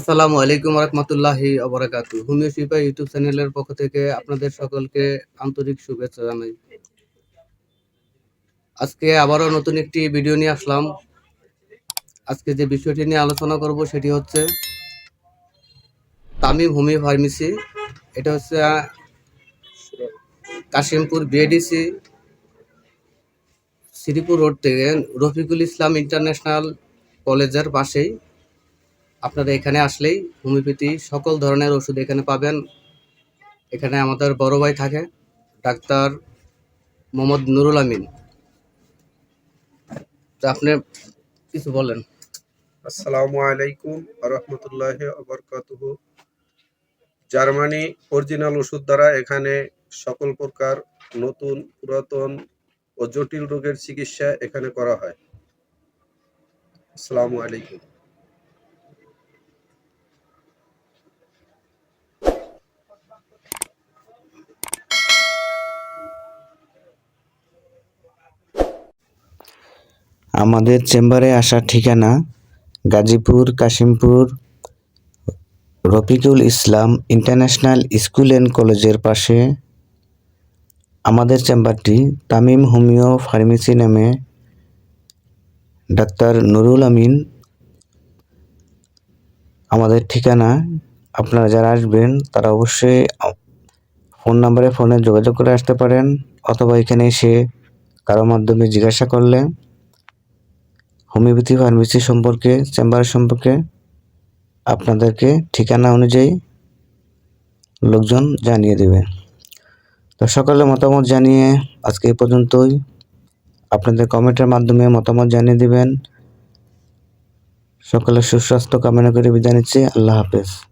আসসালামু আলাইকুম রহমতুল্লাহি অবরাকাতু হোমিও শিপা ইউটিউব চ্যানেলের পক্ষ থেকে আপনাদের সকলকে আন্তরিক শুভেচ্ছা জানাই। আজকে আবারও নতুন একটি ভিডিও নিয়ে আসলাম। আজকে যে বিষয়টি নিয়ে আলোচনা করব সেটি হচ্ছে তামিম হোমিও ফার্মেসি। এটা হচ্ছে কাশিমপুর বিএডিসি, শ্রীপুর রোড থেকে রফিকুল ইসলাম ইন্টারন্যাশনাল কলেজের পাশেই। আপনারা এখানে আসলেই হোমিওপ্যাথি সকল ধরনের ওষুধ এখানে পাবেন। এখানে আমাদের বড় ভাই থাকে, ডাক্তার মোহাম্মদ নুরুল আমিন। আপনি কিছু বলেন। আসসালামু আলাইকুম রহমতুল্লাহ আবরকাতুহ জার্মানি অরিজিনাল ওষুধ দ্বারা এখানে সকল প্রকার নতুন, পুরাতন ও জটিল রোগের চিকিৎসা এখানে করা হয়। আসসালামু আলাইকুম। আমাদের চেম্বারে আসার ঠিকানা Gazipur, Kashimpur, Rafiqul Islam international school and কলেজের পাশে। আমাদের চেম্বারটি তামিম হোমিও ফার্মেসি নামে। ডাক্তার নুরুল আমিন। আমাদের ঠিকানা, আপনারা যারা আসবেন, তারা অবশ্যই ফোন নাম্বারে ফোনে যোগাযোগ করে আসতে পারেন, অথবা এখানে এসে কারও মাধ্যমে জিজ্ঞাসা করলে। হোমিওপ্যাথি ফার্মেসি সম্পর্কে চেম্বার সম্পর্কে আপনাদেরকে ঠিকানা অনুযায়ী লোকজন জানিয়ে দেবে। তো সকলে মতামত জানিয়ে আজকে এই পর্যন্তই। আপনাদের কমেন্টের মাধ্যমে মতামত জানিয়ে দেবেন। সকলের সুস্বাস্থ্য কামনা করে বিদায় নিচ্ছি। আল্লাহ হাফেজ।